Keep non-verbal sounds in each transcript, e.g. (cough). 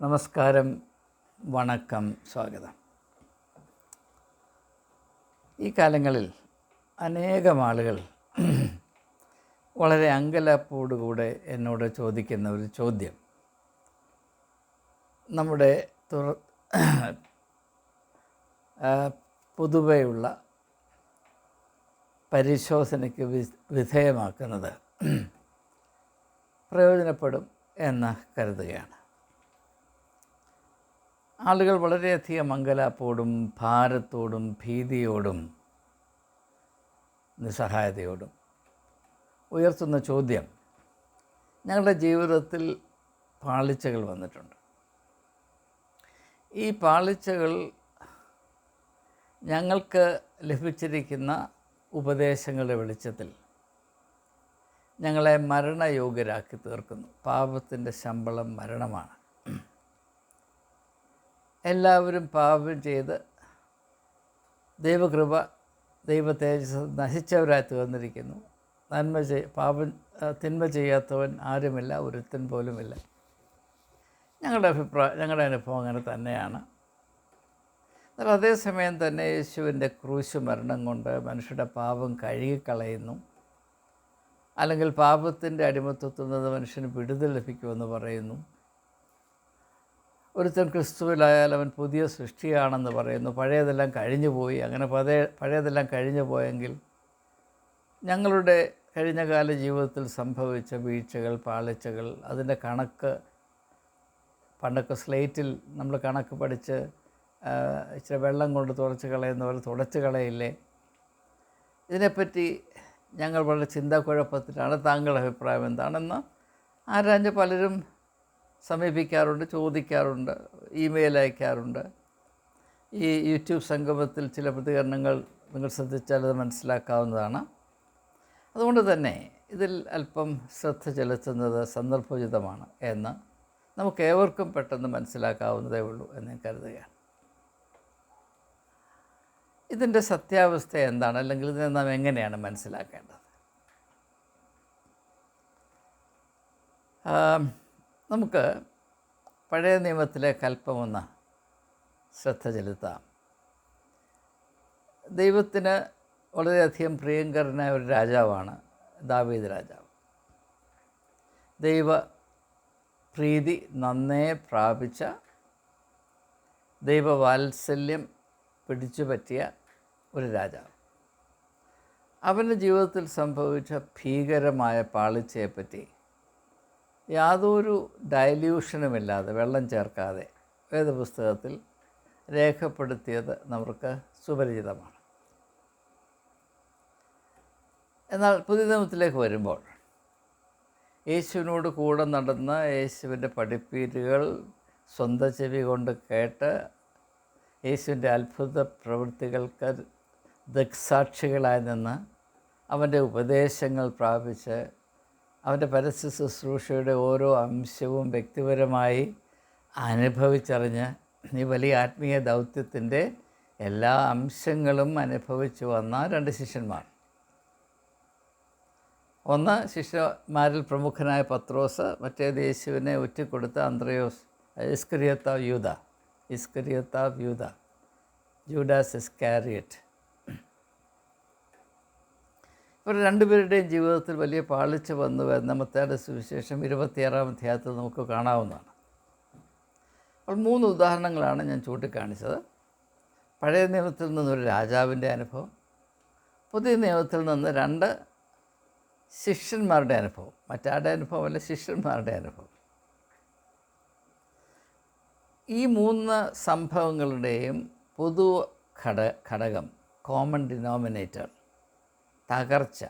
നമസ്കാരം വണക്കം സ്വാഗതം. ഈ കാലങ്ങളിൽ അനേകം ആളുകൾ (clears throat) വളരെ അങ്കലാപ്പോടുകൂടെ എന്നോട് ചോദിക്കുന്ന ഒരു ചോദ്യം. നമ്മുടെ തുറ (clears throat) പൊതുവെയുള്ള പരിശോധനയ്ക്ക് വിധേയമാക്കുന്നത് (clears throat) പ്രയോജനപ്പെടും എന്ന് കരുതുകയാണ്. ആളുകൾ വളരെയധികം മംഗലാപ്പോടും ഭാരത്തോടും ഭീതിയോടും നിസ്സഹായതയോടും ഉയർത്തുന്ന ചോദ്യം. ഞങ്ങളുടെ ജീവിതത്തിൽ പാളിച്ചകൾ വന്നിട്ടുണ്ട്. ഈ പാളിച്ചകൾ ഞങ്ങൾക്ക് ലഭിച്ചിരിക്കുന്ന ഉപദേശങ്ങളുടെ വെളിച്ചത്തിൽ ഞങ്ങളെ മരണയോഗ്യരാക്കി തീർക്കുന്നു. പാപത്തിന്റെ ശമ്പളം മരണമാണ്. എല്ലാവരും പാപം ചെയ്ത് ദൈവകൃപ ദൈവ തേജസ് നശിച്ചവരായി തീർന്നിരിക്കുന്നു നന്മ ചെയ് പാപം തിന്മ ചെയ്യാത്തവൻ ആരുമില്ല ഒരുത്തൻ പോലുമില്ല. ഞങ്ങളുടെ അഭിപ്രായം ഞങ്ങളുടെ അനുഭവം അങ്ങനെ തന്നെയാണ്. എന്നാൽ അതേസമയം തന്നെ യേശുവിന്റെ ക്രൂശ് മരണം കൊണ്ട് മനുഷ്യരുടെ പാപം കഴുകിക്കളയുന്നു. അല്ലെങ്കിൽ പാപത്തിന്റെ അടിമത്വത്തിൽ നിന്ന് മനുഷ്യന് വിടുതൽ ലഭിക്കുമെന്ന് പറയുന്നു. ഒരുത്തൻ ക്രിസ്തുവിലായാൽ അവൻ പുതിയ സൃഷ്ടിയാണെന്ന് പറയുന്നു. പഴയതെല്ലാം കഴിഞ്ഞു പോയി. അങ്ങനെ പഴയ പഴയതെല്ലാം കഴിഞ്ഞു പോയെങ്കിൽ ഞങ്ങളുടെ കഴിഞ്ഞകാല ജീവിതത്തിൽ സംഭവിച്ച വീഴ്ചകൾ പാളിച്ചകൾ അതിന്റെ കണക്ക് പണ്ടൊക്കെ സ്ലേറ്റിൽ നമ്മൾ കണക്ക് പഠിച്ച് ഇച്ചിരി വെള്ളം കൊണ്ട് തുടച്ച് കളയുന്ന പോലെ തുടച്ച് കളയില്ലേ? ഇതിനെപ്പറ്റി ഞങ്ങൾ വളരെ ചിന്താക്കുഴപ്പത്തിലാണ്. താങ്കളുടെ അഭിപ്രായം എന്താണെന്ന് ആരാഞ്ഞ് പലരും സമീപിക്കാറുണ്ട് ചോദിക്കാറുണ്ട് ഇമെയിൽ അയക്കാറുണ്ട്. ഈ യൂട്യൂബ് സംഗമത്തിൽ ചില പ്രതികരണങ്ങൾ നിങ്ങൾ ശ്രദ്ധിച്ചാൽ അത് മനസ്സിലാക്കാവുന്നതാണ്. അതുകൊണ്ട് തന്നെ ഇതിൽ അല്പം ശ്രദ്ധ ചെലുത്തുന്നത് സന്ദർഭോചിതമാണ് എന്ന് നമുക്ക് ഏവർക്കും പെട്ടെന്ന് മനസ്സിലാക്കാവുന്നതേ ഉള്ളൂ എന്ന് കരുതുകയാണ്. ഇതിന്റെ സത്യാവസ്ഥ എന്താണ്? അല്ലെങ്കിൽ ഇതിനെ നാം എങ്ങനെയാണ് മനസ്സിലാക്കേണ്ടത്? നമുക്ക് പഴയ നിയമത്തിലെ കൽപ്പമൊന്ന് ശ്രദ്ധ ചെലുത്താം. ദൈവത്തിന് വളരെയധികം പ്രിയങ്കരനായ ഒരു രാജാവാണ് ദാവീദ് രാജാവ്. ദൈവ പ്രീതി നന്നേ പ്രാപിച്ച ദൈവവാത്സല്യം പിടിച്ചു പറ്റിയ ഒരു രാജാവ്. അവന്റെ ജീവിതത്തിൽ സംഭവിച്ച ഭീകരമായ പാളിച്ചയെപ്പറ്റി യാതൊരു ഡയല്യൂഷനുമില്ലാതെ വെള്ളം ചേർക്കാതെ വേദപുസ്തകത്തിൽ രേഖപ്പെടുത്തിയത് നമുക്ക് സുപരിചിതമാണ്. എന്നാൽ പുതിയ നിയമത്തിലേക്ക് വരുമ്പോൾ യേശുവിനോട് കൂടെ നടന്ന യേശുവിന്റെ പഠിപ്പീരുകൾ സ്വന്തം ചെവി കൊണ്ട് കേട്ട് യേശുവിന്റെ അത്ഭുത പ്രവൃത്തികൾക്ക് ദക്സാക്ഷികളായി നിന്ന് അവന്റെ ഉപദേശങ്ങൾ പ്രാപിച്ച് അവന്റെ പരസ്യ ശുശ്രൂഷയുടെ ഓരോ അംശവും വ്യക്തിപരമായി അനുഭവിച്ചറിഞ്ഞ് ഈ വലിയ ആത്മീയ ദൗത്യത്തിന്റെ എല്ലാ അംശങ്ങളും അനുഭവിച്ചു വന്ന രണ്ട് ശിഷ്യന്മാർ. ഒന്ന് ശിഷ്യന്മാരിൽ പ്രമുഖനായ പത്രോസ് മറ്റേത് യേശുവിനെ ഉറ്റിക്കൊടുത്ത അന്ത്രയോസ് ഇസ്കരിയത്താവ് യൂത ഇസ്കരിയത്താവ് യൂത ജൂഡാസ് ഇസ്കാരിയറ്റ്. ഇവർ രണ്ടുപേരുടെയും ജീവിതത്തിൽ വലിയ പാളിച്ച വന്നു വരുന്ന മത്തേടെ സുവിശേഷം ഇരുപത്തിയാറാം അധ്യായത്തിൽ നമുക്ക് കാണാവുന്നതാണ്. അപ്പോൾ മൂന്ന് ഉദാഹരണങ്ങളാണ് ഞാൻ ചൂണ്ടിക്കാണിച്ചത്. പഴയ നിയമത്തിൽ നിന്നൊരു രാജാവിന്റെ അനുഭവം പുതിയ നിയമത്തിൽ നിന്ന് രണ്ട് ശിഷ്യന്മാരുടെ അനുഭവം. മറ്റാരുടെ അനുഭവമല്ല ശിഷ്യന്മാരുടെ അനുഭവം. ഈ മൂന്ന് സംഭവങ്ങളുടെയും പൊതു ഘട ഘടകം കോമൺ ഡിനോമിനേറ്റർ തകർച്ച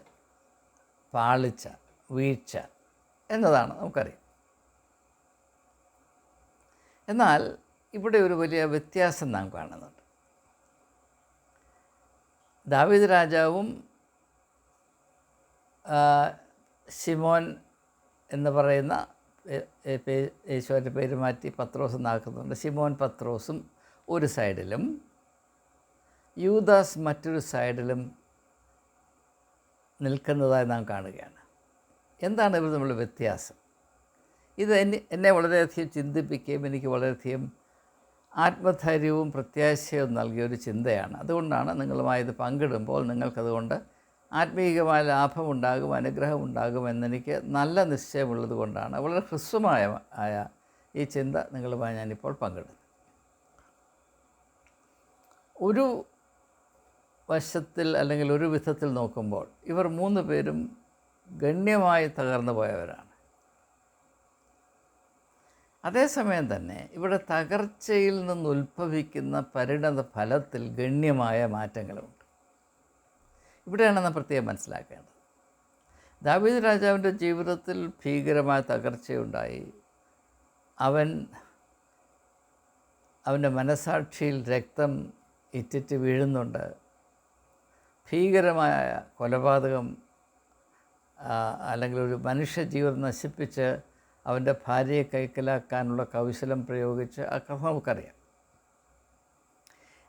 പാളിച്ച വീഴ്ച എന്നതാണ് നമുക്കറിയാം. എന്നാൽ ഇവിടെ ഒരു വലിയ വ്യത്യാസം നാം കാണുന്നുണ്ട്. ദാവീദ് രാജാവും ഷിമോൻ എന്ന് പറയുന്ന യേശുവിന്റെ പേര് മാറ്റി പത്രോസ് എന്നാക്കുന്നുണ്ട് ശിമോൻ പത്രോസും ഒരു സൈഡിലും യൂദാസ് മറ്റൊരു സൈഡിലും നിൽക്കുന്നതായി നാം കാണുകയാണ്. എന്താണ് ഇവർ തമ്മിലുള്ള വ്യത്യാസം? ഇത് എന്നെ എന്നെ വളരെയധികം ചിന്തിപ്പിക്കുകയും എനിക്ക് വളരെയധികം ആത്മധൈര്യവും പ്രത്യാശയും നൽകിയ ഒരു ചിന്തയാണ്. അതുകൊണ്ടാണ് നിങ്ങളുമായി ഇത് പങ്കിടുമ്പോൾ നിങ്ങൾക്കതുകൊണ്ട് ആത്മീയമായ ലാഭമുണ്ടാകും അനുഗ്രഹമുണ്ടാകും എന്നെനിക്ക് നല്ല നിശ്ചയമുള്ളത് കൊണ്ടാണ്. വളരെ ഹ്രസ്വമായ ആയ ഈ ചിന്ത നിങ്ങളുമായി ഞാനിപ്പോൾ പങ്കിടുന്നു. ഒരു വശത്തിൽ അല്ലെങ്കിൽ ഒരു വിധത്തിൽ നോക്കുമ്പോൾ ഇവർ മൂന്ന് പേരും ഗണ്യമായി തകർന്നു പോയവരാണ്. അതേസമയം തന്നെ ഇവിടെ തകർച്ചയിൽ നിന്ന് ഉത്ഭവിക്കുന്ന പരിണത ഫലത്തിൽ ഗണ്യമായ മാറ്റങ്ങളുണ്ട്. ഇവിടെയാണ് നാം പ്രത്യേകം മനസ്സിലാക്കേണ്ടത്. ദാവീദ് രാജാവിന്റെ ജീവിതത്തിൽ ഭീകരമായ തകർച്ചയുണ്ടായി. അവൻ അവന്റെ മനസാക്ഷിയിൽ രക്തം ഇറ്റിറ്റ് വീഴുന്നുണ്ട്. ഭീകരമായ കൊലപാതകം അല്ലെങ്കിൽ ഒരു മനുഷ്യ ജീവൻ നശിപ്പിച്ച് അവന്റെ ഭാര്യയെ കൈക്കലാക്കാനുള്ള കൗശലം പ്രയോഗിച്ച് ആ കഥ നമുക്കറിയാം.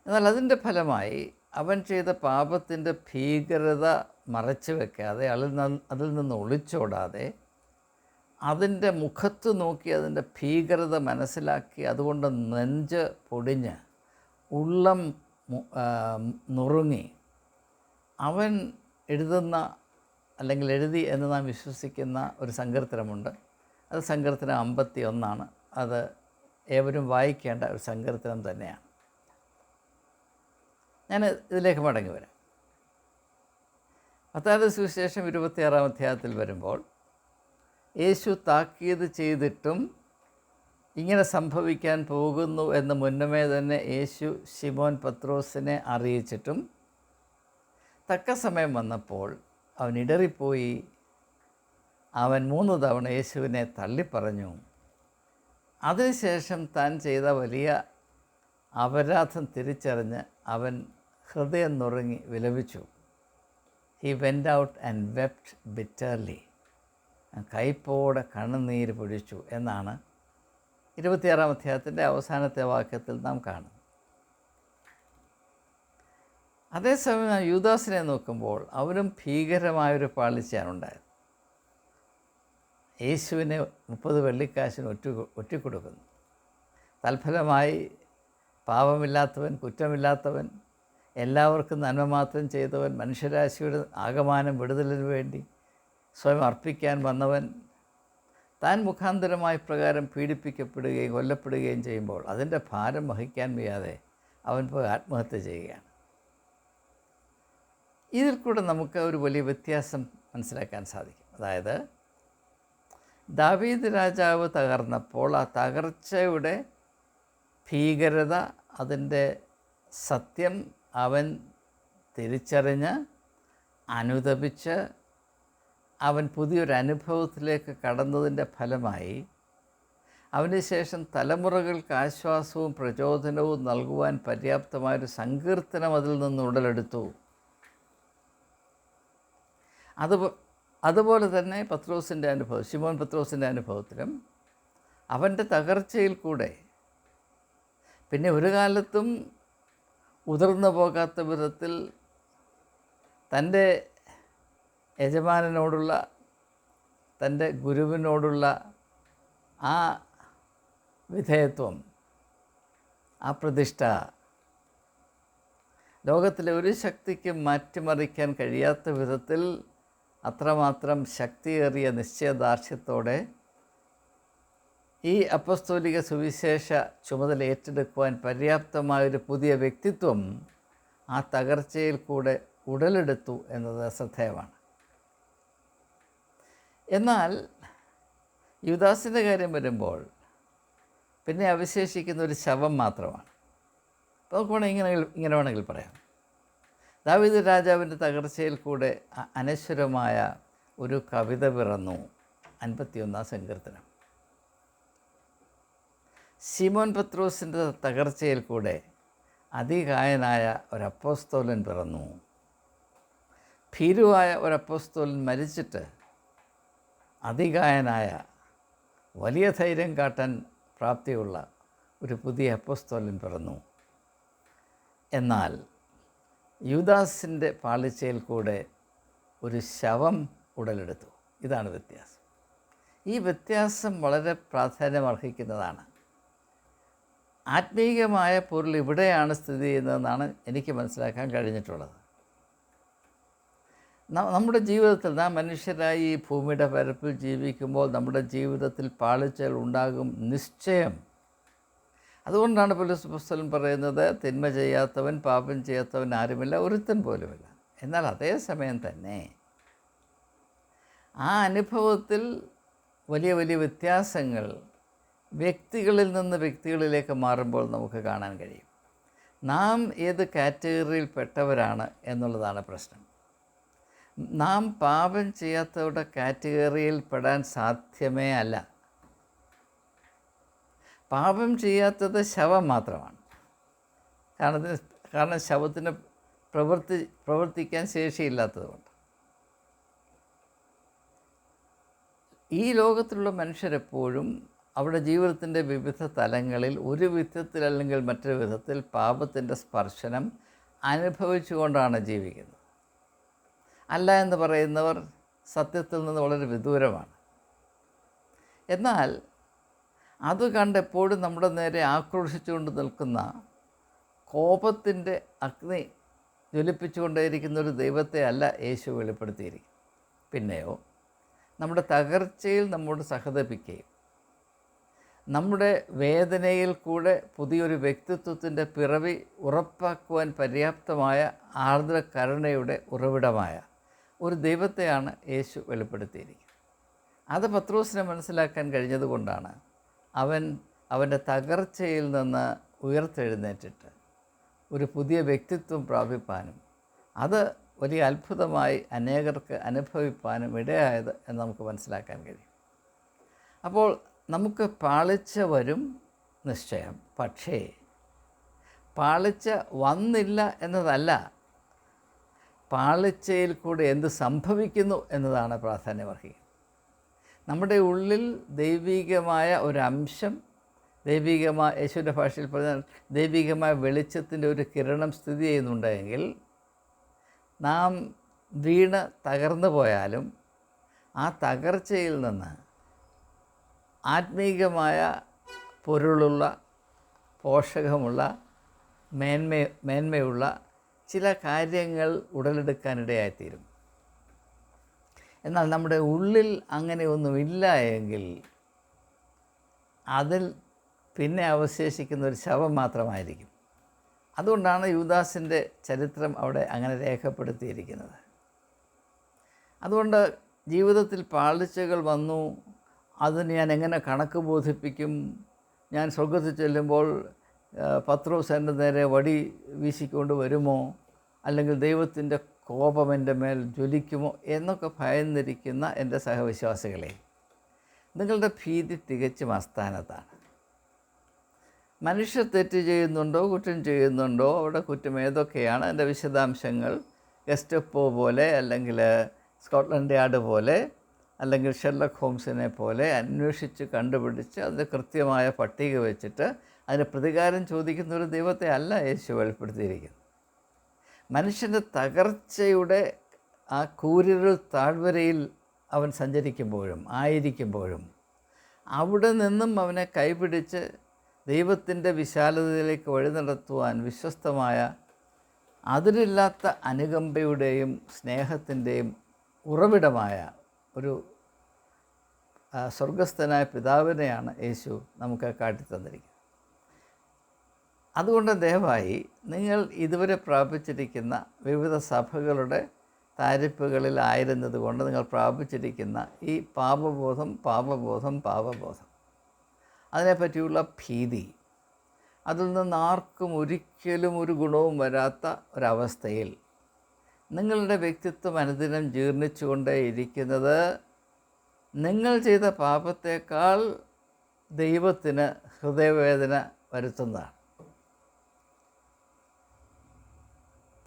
എന്നാൽ അതിന്റെ ഫലമായി അവൻ ചെയ്ത പാപത്തിന്റെ ഭീകരത മറച്ചു വെക്കാതെ അതിൽ നിന്ന് അതിൽ നിന്ന് ഒളിച്ചോടാതെ അതിന്റെ മുഖത്ത് നോക്കി അതിന്റെ ഭീകരത മനസ്സിലാക്കി അതുകൊണ്ട് നെഞ്ച് പൊടിഞ്ഞ് ഉള്ളം നുറുങ്ങി അവൻ എഴുതുന്ന അല്ലെങ്കിൽ എഴുതി എന്ന് നാം വിശ്വസിക്കുന്ന ഒരു സങ്കീർത്തനമുണ്ട്. അത് സങ്കീർത്തനം അമ്പത്തി ഒന്നാണ് അത് ഏവരും വായിക്കേണ്ട ഒരു സങ്കീർത്തനം തന്നെയാണ്. ഞാൻ ഇതിലേക്ക് മടങ്ങി വരാം. പത്താമത്തെ സുവിശേഷം ഇരുപത്തിയാറാം അധ്യായത്തിൽ വരുമ്പോൾ യേശു താക്കീത് ചെയ്തിട്ടും ഇങ്ങനെ സംഭവിക്കാൻ പോകുന്നു എന്ന് മുന്നമേ തന്നെ യേശു ശിമോൻ പത്രോസിനെ അറിയിച്ചിട്ടും തക്ക സമയം വന്നപ്പോൾ അവൻ ഇടറിപ്പോയി. അവൻ മൂന്ന് തവണ യേശുവിനെ തള്ളിപ്പറഞ്ഞു. അതിനുശേഷം താൻ ചെയ്ത വലിയ അപരാധം തിരിച്ചറിഞ്ഞ് അവൻ ഹൃദയം നുറങ്ങി വിലപിച്ചു. He went out and wept bitterly കൈപ്പോടെ കണ്ണുനീര് പൊഴിച്ചു എന്നാണ് ഇരുപത്തിയാറാം അധ്യായത്തിന്റെ അവസാനത്തെ വാക്യത്തിൽ നാം കാണും അതേസമയം യൂദാസിനെ നോക്കുമ്പോൾ അവരും ഭീകരമായൊരു പാളിച്ചയാണ് ഉണ്ടായത്. യേശുവിനെ മുപ്പത് വെള്ളിക്കാശിന് ഒറ്റ ഒറ്റിക്കൊടുക്കുന്നു. തൽഫലമായി പാപമില്ലാത്തവൻ കുറ്റമില്ലാത്തവൻ എല്ലാവർക്കും നന്മ മാത്രം ചെയ്തവൻ മനുഷ്യരാശിയുടെ ആകമാനം വിടുതലിന് വേണ്ടി സ്വയം അർപ്പിക്കാൻ വന്നവൻ താൻ മുഖാന്തരമായ പ്രകാരം പീഡിപ്പിക്കപ്പെടുകയും കൊല്ലപ്പെടുകയും ചെയ്യുമ്പോൾ അതിന്റെ ഭാരം വഹിക്കാൻ വയ്യാതെ അവൻ പോയി ആത്മഹത്യ ചെയ്യുകയാണ്. ഇതിൽ കൂടെ നമുക്ക് ഒരു വലിയ വ്യത്യാസം മനസ്സിലാക്കാൻ സാധിക്കും. അതായത് ദാവീദ് രാജാവ് തകർന്നപ്പോൾ ആ തകർച്ചയുടെ ഭീകരത അതിന്റെ സത്യം അവൻ തിരിച്ചറിഞ്ഞ് അനുദപിച്ച് അവൻ പുതിയൊരു അനുഭവത്തിലേക്ക് കടന്നതിന്റെ ഫലമായി അവന് ശേഷം തലമുറകൾക്ക് ആശ്വാസവും പ്രചോദനവും നൽകുവാൻ പര്യാപ്തമായൊരു സങ്കീർത്തനം അതിൽ നിന്ന് ഉടലെടുത്തു. അത് അതുപോലെ തന്നെ പത്രോസിന്റെ അനുഭവം ശിമോൻ പത്രോസിന്റെ അനുഭവത്തിലും അവന്റെ തകർച്ചയിൽ കൂടെ പിന്നെ ഒരു കാലത്തും ഉതിർന്നു പോകാത്ത വിധത്തിൽ തന്റെ യജമാനനോടുള്ള തന്റെ ഗുരുവിനോടുള്ള ആ വിധേയത്വം ആ പ്രതിഷ്ഠ ലോകത്തിലെ ഒരു ശക്തിക്കും മാറ്റിമറിക്കാൻ കഴിയാത്ത വിധത്തിൽ അത്രമാത്രം ശക്തിയേറിയ നിശ്ചയദാർഢ്യത്തോടെ ഈ അപ്പസ്തോലിക സുവിശേഷ ചുമതല ഏറ്റെടുക്കുവാൻ പര്യാപ്തമായൊരു പുതിയ വ്യക്തിത്വം ആ തകർച്ചയിൽ കൂടെ ഉടലെടുത്തു എന്നത് ശ്രദ്ധേയമാണ്. എന്നാൽ യുദാസിന്റെ കാര്യം വരുമ്പോൾ പിന്നെ അവശേഷിക്കുന്ന ഒരു ശവം മാത്രമാണ്. നമുക്ക് വേണമെങ്കിൽ ഇങ്ങനെ വേണമെങ്കിൽ പറയാം. ദാവിദ് രാജാവിന്റെ തകർച്ചയിൽ കൂടെ അനശ്വരമായ ഒരു കവിത പിറന്നു. അൻപത്തിയൊന്നാം സങ്കീർത്തനം. സിമോൻ പത്രോസിന്റെ തകർച്ചയിൽ കൂടെ അതികായനായ ഒരപ്പോസ്തോലൻ പിറന്നു. ഭീരുവായ ഒരപ്പോസ്തോലൻ മരിച്ചിട്ട് അതികായനായ വലിയ ധൈര്യം കാട്ടാൻ പ്രാപ്തിയുള്ള ഒരു പുതിയ അപ്പോസ്തോലൻ പിറന്നു. എന്നാൽ യൂദാസിന്റെ പാളിച്ചയിൽ കൂടെ ഒരു ശവം ഉടലെടുത്തു. ഇതാണ് വ്യത്യാസം. ഈ വ്യത്യാസം വളരെ പ്രാധാന്യമർഹിക്കുന്നതാണ്. ആത്മീയമായ പൊരുൾ ഇവിടെയാണ് സ്ഥിതി ചെയ്യുന്നതെന്നാണ് എനിക്ക് മനസ്സിലാക്കാൻ കഴിഞ്ഞിട്ടുള്ളത്. നമ്മുടെ ജീവിതത്തിൽ നാം മനുഷ്യരായി ഈ ഭൂമിയുടെ പരപ്പിൽ ജീവിക്കുമ്പോൾ നമ്മുടെ ജീവിതത്തിൽ പാളിച്ചകൾ ഉണ്ടാകും നിശ്ചയം. അതുകൊണ്ടാണ് പോലീസ് പുസ്തകം പറയുന്നത് തിന്മ ചെയ്യാത്തവൻ പാപം ചെയ്യാത്തവൻ ആരുമില്ല ഒരുത്തൻ പോലുമില്ല. എന്നാൽ അതേസമയം തന്നെ ആ അനുഭവത്തിൽ വലിയ വലിയ വ്യത്യാസങ്ങൾ വ്യക്തികളിൽ നിന്ന് വ്യക്തികളിലേക്ക് മാറുമ്പോൾ നമുക്ക് കാണാൻ കഴിയും. നാം ഏത് കാറ്റഗറിയിൽ പെട്ടവരാണ് എന്നുള്ളതാണ് പ്രശ്നം. നാം പാപം ചെയ്യാത്തവരുടെ കാറ്റഗറിയിൽ പെടാൻ സാധ്യമേ അല്ല. പാപം ചെയ്യാത്തത് ശവം മാത്രമാണ്. കാരണത്തിന് കാരണം ശവത്തിന് പ്രവർത്തി പ്രവർത്തിക്കാൻ ശേഷിയില്ലാത്തതുകൊണ്ട്. ഈ ലോകത്തിലുള്ള മനുഷ്യരെപ്പോഴും അവരുടെ ജീവിതത്തിന്റെ വിവിധ തലങ്ങളിൽ ഒരു വിധത്തിൽ അല്ലെങ്കിൽ മറ്റൊരു വിധത്തിൽ പാപത്തിന്റെ സ്പർശനം അനുഭവിച്ചുകൊണ്ടാണ് ജീവിക്കുന്നത്. അല്ല എന്ന് പറയുന്നവർ സത്യത്തിൽ നിന്ന് വളരെ വിദൂരമാണ്. എന്നാൽ അത് കണ്ട് എപ്പോഴും നമ്മുടെ നേരെ ആക്രോശിച്ചുകൊണ്ട് നിൽക്കുന്ന കോപത്തിന്റെ അഗ്നി ജ്വലിപ്പിച്ചുകൊണ്ടേയിരിക്കുന്ന ഒരു ദൈവത്തെ അല്ല യേശു വെളിപ്പെടുത്തിയിരിക്കും പിന്നെയോ നമ്മുടെ തകർച്ചയിൽ നമ്മോട് സഹതപിക്കുകയും നമ്മുടെ വേദനയിൽ കൂടെ പുതിയൊരു വ്യക്തിത്വത്തിന്റെ പിറവി ഉറപ്പാക്കുവാൻ പര്യാപ്തമായ ആർദ്ര കരുണയുടെ ഉറവിടമായ ഒരു ദൈവത്തെയാണ് യേശു വെളിപ്പെടുത്തിയിരിക്കുന്നത്. അത് പത്രോസിനെ മനസ്സിലാക്കാൻ കഴിഞ്ഞതുകൊണ്ടാണ് അവൻ അവന്റെ തകർച്ചയിൽ നിന്ന് ഉയർത്തെഴുന്നേറ്റിട്ട് ഒരു പുതിയ വ്യക്തിത്വം പ്രാപിപ്പാനും അത് വലിയ അത്ഭുതമായി അനേകർക്ക് അനുഭവിപ്പാനും ഇടയായത് എന്ന് നമുക്ക് മനസ്സിലാക്കാൻ കഴിയും. അപ്പോൾ നമുക്ക് പാളിച്ച വരും നിശ്ചയം. പക്ഷേ പാളിച്ച വന്നില്ല എന്നതല്ല പാളിച്ചയിൽ കൂടെ എന്ത് സംഭവിക്കുന്നു എന്നതാണ് പ്രാധാന്യമർഹിക്കുന്നത്. നമ്മുടെ ഉള്ളിൽ ദൈവികമായ ഒരംശം ദൈവികമായ യേശുവിന്റെ ഭാഷയിൽ പറഞ്ഞാൽ ദൈവികമായ വെളിച്ചത്തിന്റെ ഒരു കിരണം സ്ഥിതി ചെയ്യുന്നുണ്ടെങ്കിൽ നാം വീണ് തകർന്നു പോയാലും ആ തകർച്ചയിൽ നിന്ന് ആത്മീകമായ പൊരുളുള്ള പോഷകമുള്ള മേന്മ മേന്മയുള്ള ചില കാര്യങ്ങൾ ഉടലെടുക്കാനിടയായിത്തീരും. എന്നാൽ നമ്മുടെ ഉള്ളിൽ അങ്ങനെ ഒന്നുമില്ല എങ്കിൽ അതിൽ പിന്നെ അവശേഷിക്കുന്ന ഒരു ശവം മാത്രമായിരിക്കും. അതുകൊണ്ടാണ് യുവദാസിന്റെ ചരിത്രം അവിടെ അങ്ങനെ രേഖപ്പെടുത്തിയിരിക്കുന്നത്. അതുകൊണ്ട് ജീവിതത്തിൽ പാളിച്ചകൾ വന്നു. അതിന് ഞാൻ എങ്ങനെ കണക്ക് ബോധിപ്പിക്കും? ഞാൻ സ്വർഗത്തിൽ ചെല്ലുമ്പോൾ പത്രോസ് എന്റെ നേരെ വടി വീശിക്കൊണ്ട് വരുമോ? അല്ലെങ്കിൽ ദൈവത്തിന്റെ കോപം എന്റെ മേൽ ജ്വലിക്കുമോ എന്നൊക്കെ ഭയന്നിരിക്കുന്ന എന്റെ സഹവിശ്വാസികളെ നിങ്ങളുടെ ഭീതി തികച്ചും അസ്ഥാനത്താണ് മനുഷ്യർ തെറ്റ് ചെയ്യുന്നുണ്ടോ കുറ്റം ചെയ്യുന്നുണ്ടോ അവിടെ കുറ്റം ഏതൊക്കെയാണ് എന്റെ വിശദാംശങ്ങൾ ഗസ്റ്റപ്പോ പോലെ അല്ലെങ്കിൽ സ്കോട്ട്ലൻഡ് യാർഡ് പോലെ അല്ലെങ്കിൽ ഷെർലക് ഹോംസിനെ പോലെ അന്വേഷിച്ച് കണ്ടുപിടിച്ച് അതിന് കൃത്യമായ പട്ടിക വെച്ചിട്ട് അതിന് പ്രതികാരം ചോദിക്കുന്ന ഒരു ദൈവത്തെ അല്ല യേശു വെളിപ്പെടുത്തിയിരിക്കുന്നത്. മനുഷ്യന്റെ തകർച്ചയുടെ ആ കൂരിരുൾ താഴ്വരയിൽ അവൻ സഞ്ചരിക്കുമ്പോഴും ആയിരിക്കുമ്പോഴും അവിടെ നിന്നും അവനെ കൈപിടിച്ച് ദൈവത്തിന്റെ വിശാലതയിലേക്ക് വഴി നടത്തുവാൻ വിശ്വസ്തമായ അതിരില്ലാത്ത അനുകമ്പയുടെയും സ്നേഹത്തിന്റെയും ഉറവിടമായ ഒരു സ്വർഗസ്ഥനായ പിതാവിനെയാണ് യേശു നമുക്ക് കാട്ടിത്തന്നിരിക്കുന്നത്. അതുകൊണ്ട് ദയവായി നിങ്ങൾ ഇതുവരെ പ്രാപിച്ചിരിക്കുന്ന വിവിധ സഭകളുടെ താരിപ്പുകളിലായിരുന്നത് കൊണ്ട് നിങ്ങൾ പ്രാപിച്ചിരിക്കുന്ന ഈ പാപബോധം പാപബോധം പാപബോധം. അതിനെപ്പറ്റിയുള്ള ഭീതി. അതിൽ നിന്ന് ആർക്കും ഒരിക്കലും ഒരു ഗുണവും വരാത്ത ഒരവസ്ഥയിൽ നിങ്ങളുടെ വ്യക്തിത്വം അനുദിനം ജീർണിച്ചുകൊണ്ടേയിരിക്കുന്നത് നിങ്ങൾ ചെയ്ത പാപത്തേക്കാൾ ദൈവത്തിന് ഹൃദയവേദന വരുത്തുന്നതാണ്.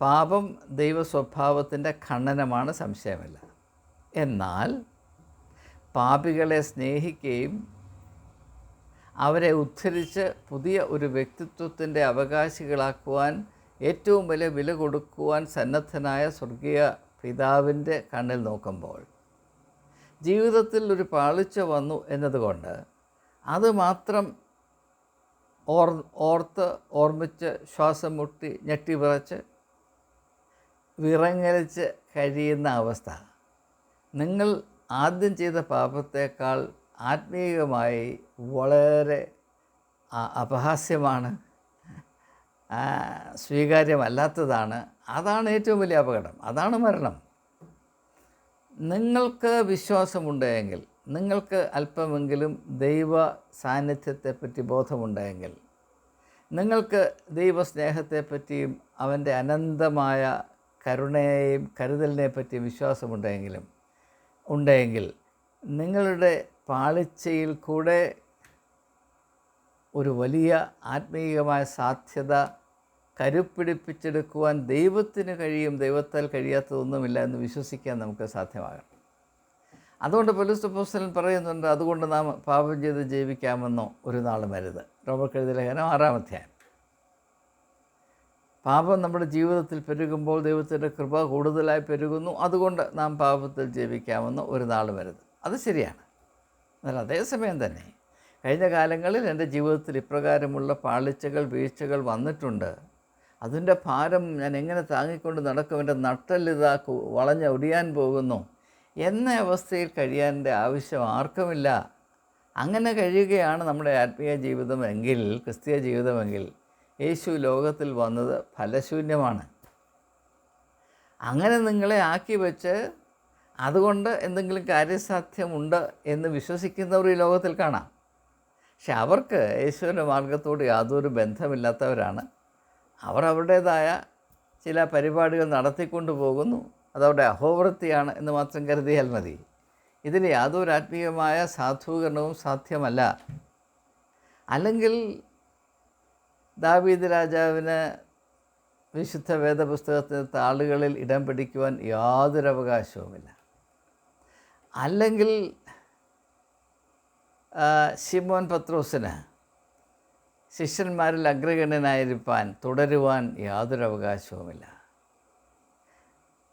പാപം ദൈവ സ്വഭാവത്തിന്റെ ഖണ്ഡനമാണ് സംശയമല്ല. എന്നാൽ പാപികളെ സ്നേഹിക്കുകയും അവരെ ഉദ്ധരിച്ച് പുതിയ ഒരു വ്യക്തിത്വത്തിന്റെ അവകാശികളാക്കുവാൻ ഏറ്റവും വലിയ വില കൊടുക്കുവാൻ സന്നദ്ധനായ സ്വർഗീയ പിതാവിന്റെ കണ്ണിൽ നോക്കുമ്പോൾ ജീവിതത്തിൽ ഒരു പാളിച്ച വന്നു എന്നതുകൊണ്ട് അത് മാത്രം ഓർ ഓർത്ത് ഓർമ്മിച്ച് ശ്വാസം മുട്ടി ഞെട്ടി വിറച്ച് വിറങ്ങലിച്ച് കഴിയുന്ന അവസ്ഥ. നിങ്ങൾ ആദ്യം ചെയ്ത പാപത്തേക്കാൾ ആത്മീയമായി വളരെ അപഹാസ്യമാണ്. സ്വീകാര്യമല്ലാത്തതാണ്. അതാണ് ഏറ്റവും വലിയ അപകടം. അതാണ് മരണം. നിങ്ങൾക്ക് വിശ്വാസമുണ്ടെങ്കിൽ നിങ്ങൾക്ക് അല്പമെങ്കിലും ദൈവ സാന്നിധ്യത്തെപ്പറ്റി ബോധമുണ്ടെങ്കിൽ നിങ്ങൾക്ക് ദൈവസ്നേഹത്തെപ്പറ്റിയും അവന്റെ അനന്തമായ കരുണയെയും കരുതലിനെ പറ്റിയും വിശ്വാസമുണ്ടെങ്കിലും ഉണ്ടെങ്കിൽ നിങ്ങളുടെ പാളിച്ചയിൽ കൂടെ ഒരു വലിയ ആത്മീയമായ സാധ്യത കരുപ്പിടിപ്പിച്ചെടുക്കുവാൻ ദൈവത്തിന് കഴിയും ദൈവത്താൽ കഴിയാത്തതൊന്നുമില്ല എന്ന് വിശ്വസിക്കാൻ നമുക്ക് സാധ്യമാകണം. അതുകൊണ്ട് പോലീസ് അപ്പോസ്റ്റലൻ പറയുന്നുണ്ട് അതുകൊണ്ട് നാം പാപം ചെയ്ത് ജീവിക്കാമെന്നോ ഒരു നാളും വരുത് റോബർട്ട് എഴുതിയ ലേഖനം ആറാം അധ്യായം. പാപം നമ്മുടെ ജീവിതത്തിൽ പെരുകുമ്പോൾ ദൈവത്തിന്റെ കൃപ കൂടുതലായി പെരുകുന്നു. അതുകൊണ്ട് നാം പാപത്തിൽ ജീവിക്കാമെന്ന് ഒരു നാൾ വരുത് അത് ശരിയാണ്. എന്നാൽ അതേസമയം തന്നെ കഴിഞ്ഞ കാലങ്ങളിൽ എന്റെ ജീവിതത്തിൽ ഇപ്രകാരമുള്ള പാളിച്ചകൾ വീഴ്ചകൾ വന്നിട്ടുണ്ട്. അതിന്റെ ഭാരം ഞാൻ എങ്ങനെ താങ്ങിക്കൊണ്ട് നടക്കും? എന്റെ നട്ടല്ലിതാ വളഞ്ഞ ഒടിയാൻ പോകുന്നു. എന്ന അവസ്ഥയിൽ കഴിയാന്റെ ആവശ്യം ആർക്കുമില്ല. അങ്ങനെ കഴിയുകയാണ് നമ്മുടെ ആത്മീയ ജീവിതമെങ്കിൽ ക്രിസ്തീയ ജീവിതമെങ്കിൽ. യേശു ലോകത്തിൽ വന്നത് ഫലശൂന്യമാണ്. അങ്ങനെ നിങ്ങളെ ആക്കി വെച്ച് അതുകൊണ്ട് എന്തെങ്കിലും കാര്യസാധ്യമുണ്ട് എന്ന് വിശ്വസിക്കുന്നവർ ഈ ലോകത്തിൽ കാണാം. പക്ഷെ അവർക്ക് യേശുവിന്റെ മാർഗത്തോട് യാതൊരു ബന്ധമില്ലാത്തവരാണ്. അവർ അവരുടേതായ ചില പരിപാടികൾ നടത്തിക്കൊണ്ട് പോകുന്നു. അതവരുടെ അഹോവൃത്തിയാണ് എന്ന് മാത്രം കരുതിയാൽ മതി. ഇതിന് യാതൊരു ആത്മീയമായ സാധൂകരണവും സാധ്യമല്ല. അല്ലെങ്കിൽ ദാവീദ് രാജാവിന് വിശുദ്ധ വേദപുസ്തകത്തിന്റെ താളുകളിൽ ഇടം പിടിക്കുവാൻ യാതൊരു അവകാശവുമില്ല അല്ലെങ്കിൽ ശിമോൻ പത്രോസിന് ശിഷ്യന്മാരിൽ അഗ്രഗണ്യനായിരിക്കാൻ തുടരുവാൻ യാതൊരു അവകാശവുമില്ല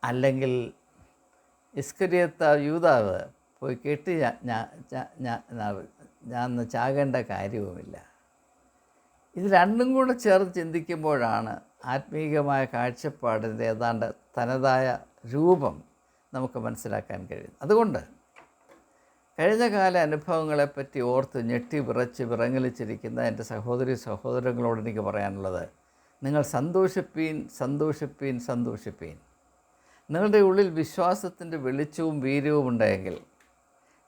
അല്ലെങ്കിൽ ഇസ്കരിയത്ത യൂതാവ് പോയി കെട്ടി ഞാൻ ഞാൻ ചാകേണ്ട കാര്യവുമില്ല ഇത് രണ്ടും കൂടെ ചേർത്ത് ചിന്തിക്കുമ്പോഴാണ് ആത്മീയമായ കാഴ്ചപ്പാടിന്റെ ഏതാണ്ട് തനതായ രൂപം നമുക്ക് മനസ്സിലാക്കാൻ കഴിയും അതുകൊണ്ട് കഴിഞ്ഞ കാല അനുഭവങ്ങളെപ്പറ്റി ഓർത്ത് ഞെട്ടി വിറച്ച് വിറങ്ങലിച്ചിരിക്കുന്ന എന്റെ സഹോദരി സഹോദരങ്ങളോട് എനിക്ക് പറയാനുള്ളത് നിങ്ങൾ സന്തോഷിപ്പീൻ സന്തോഷിപ്പീൻ സന്തോഷിപ്പീൻ. നിങ്ങളുടെ ഉള്ളിൽ വിശ്വാസത്തിന്റെ വെളിച്ചവും വീര്യവും ഉണ്ടെങ്കിൽ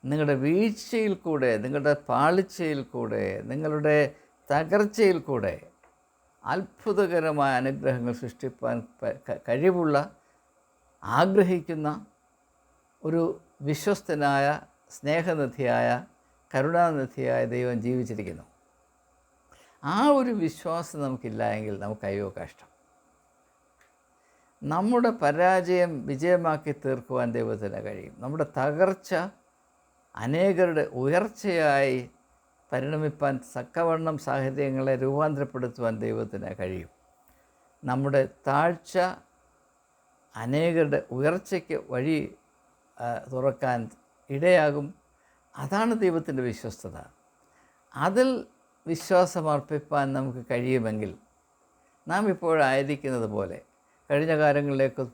നിങ്ങളുടെ വീഴ്ചയിൽ കൂടെ നിങ്ങളുടെ പാളിച്ചയിൽ കൂടെ നിങ്ങളുടെ തകർച്ചയിൽ കൂടെ അത്ഭുതകരമായ അനുഗ്രഹങ്ങൾ സൃഷ്ടിപ്പാൻ കഴിവുള്ള ആഗ്രഹിക്കുന്ന ഒരു വിശ്വസ്തനായ സ്നേഹനിധിയായ കരുണാനിധിയായ ദൈവം ജീവിച്ചിരിക്കുന്നു. ആ ഒരു വിശ്വാസം നമുക്കില്ല എങ്കിൽ നമുക്ക് അയ്യോ കഷ്ടം. നമ്മുടെ പരാജയം വിജയമാക്കി തീർക്കുവാൻ ദൈവത്തിന് കഴിയും. നമ്മുടെ തകർച്ച അനേകരുടെ ഉയർച്ചയായി പരിണമിപ്പാൻ സക്കവണ്ണം സാഹചര്യങ്ങളെ രൂപാന്തരപ്പെടുത്തുവാൻ ദൈവത്തിന് കഴിയും. നമ്മുടെ താഴ്ച അനേകരുടെ ഉയർച്ചയ്ക്ക് വഴി തുറക്കാൻ ഇടയാകും. അതാണ് ദൈവത്തിന്റെ വിശ്വസ്തത. അതിൽ വിശ്വാസമർപ്പിപ്പാൻ നമുക്ക് കഴിയുമെങ്കിൽ നാം ഇപ്പോഴായിരിക്കുന്നത് പോലെ കഴിഞ്ഞ കാലങ്ങളിലേക്ക്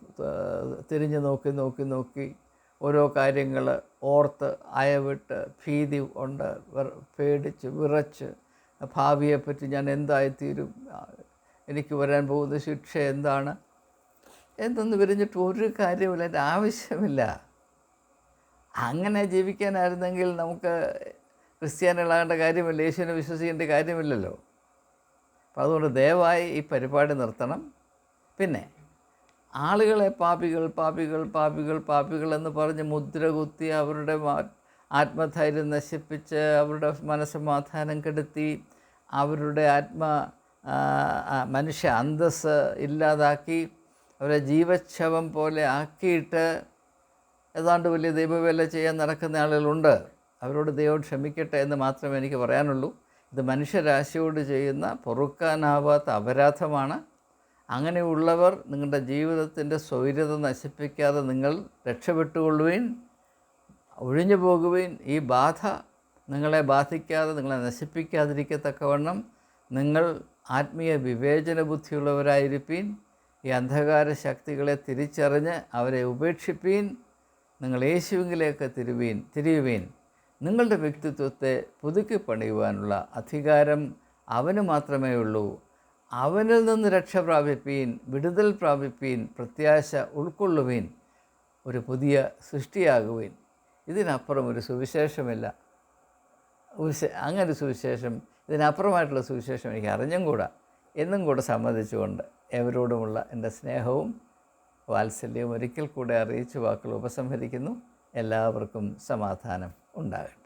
തിരിഞ്ഞു നോക്കി നോക്കി നോക്കി ഓരോ കാര്യങ്ങൾ ഓർത്ത് അയവിട്ട് ഭീതി ഉണ്ട് പേടിച്ച് വിറച്ച് ഭാവിയെപ്പറ്റി ഞാൻ എന്തായിത്തീരും? എനിക്ക് വരാൻ പോകുന്ന ശിക്ഷ എന്താണ്? എന്തെന്ന് വിരിഞ്ഞിട്ട് ഒരു കാര്യമില്ല എന്റെ ആവശ്യമില്ല. അങ്ങനെ ജീവിക്കാനായിരുന്നെങ്കിൽ നമുക്ക് ക്രിസ്ത്യാനികളാകേണ്ട കാര്യമില്ല യേശുവിനെ വിശ്വസിക്കേണ്ട കാര്യമില്ലല്ലോ. അപ്പം അതുകൊണ്ട് ദയവായി ഈ പരിപാടി നിർത്തണം. പിന്നെ ആളുകളെ പാപികൾ പാപികൾ പാപികൾ പാപികൾ എന്ന് പറഞ്ഞ് മുദ്ര കുത്തി അവരുടെ ആത്മധൈര്യം നശിപ്പിച്ച് അവരുടെ മനസ്സമാധാനം കെടുത്തി അവരുടെ ആത്മ മനുഷ്യ അന്തസ് ഇല്ലാതാക്കി അവരെ ജീവച്ഛവം പോലെ ആക്കിയിട്ട് ഏതാണ്ട് വലിയ ദൈവവേല ചെയ്യാൻ നടക്കുന്ന ആളുകളുണ്ട്. അവരോട് ദൈവം ക്ഷമിക്കട്ടെ എന്ന് മാത്രമേ എനിക്ക് പറയാനുള്ളൂ. ഇത് മനുഷ്യരാശിയോട് ചെയ്യുന്ന പൊറുക്കാനാവാത്ത അപരാധമാണ്. അങ്ങനെയുള്ളവർ നിങ്ങളുടെ ജീവിതത്തിന്റെ സ്വൈര്യത നശിപ്പിക്കാതെ നിങ്ങൾ രക്ഷപ്പെട്ടുകൊള്ളുവീൻ ഒഴിഞ്ഞു പോകുവീൻ. ഈ ബാധ നിങ്ങളെ ബാധിക്കാതെ നിങ്ങളെ നശിപ്പിക്കാതിരിക്കത്തക്കവണ്ണം നിങ്ങൾ ആത്മീയ വിവേചന ബുദ്ധിയുള്ളവരായിരിപ്പീൻ ഈ അന്ധകാര ശക്തികളെ തിരിച്ചറിഞ്ഞ് അവരെ ഉപേക്ഷിപ്പീൻ. നിങ്ങൾ യേശുവിലേക്ക് തിരുവീൻ തിരിയുവീൻ. നിങ്ങളുടെ വ്യക്തിത്വത്തെ പുതുക്കി പണിയുവാനുള്ള അധികാരം അവന് മാത്രമേ ഉള്ളൂ അവനിൽ നിന്ന് രക്ഷ പ്രാപിപ്പീൻ വിടുതൽ പ്രാപിപ്പീൻ പ്രത്യാശ ഉൾക്കൊള്ളുവീൻ ഒരു പുതിയ സൃഷ്ടിയാകുവീൻ. ഇതിനപ്പുറം ഒരു സുവിശേഷമില്ല. അങ്ങനെ സുവിശേഷം ഇതിനപ്പുറമായിട്ടുള്ള സുവിശേഷം എനിക്ക് അറിഞ്ഞും കൂടാ എന്നും കൂടെ സമ്മതിച്ചുകൊണ്ട് എവരോടുമുള്ള എന്റെ സ്നേഹവും വാത്സല്യവും ഒരിക്കൽ കൂടെ അറിയിച്ചു വാക്കുകൾ ഉപസംഹരിക്കുന്നു. എല്ലാവർക്കും സമാധാനം ഉണ്ടാകട്ടെ.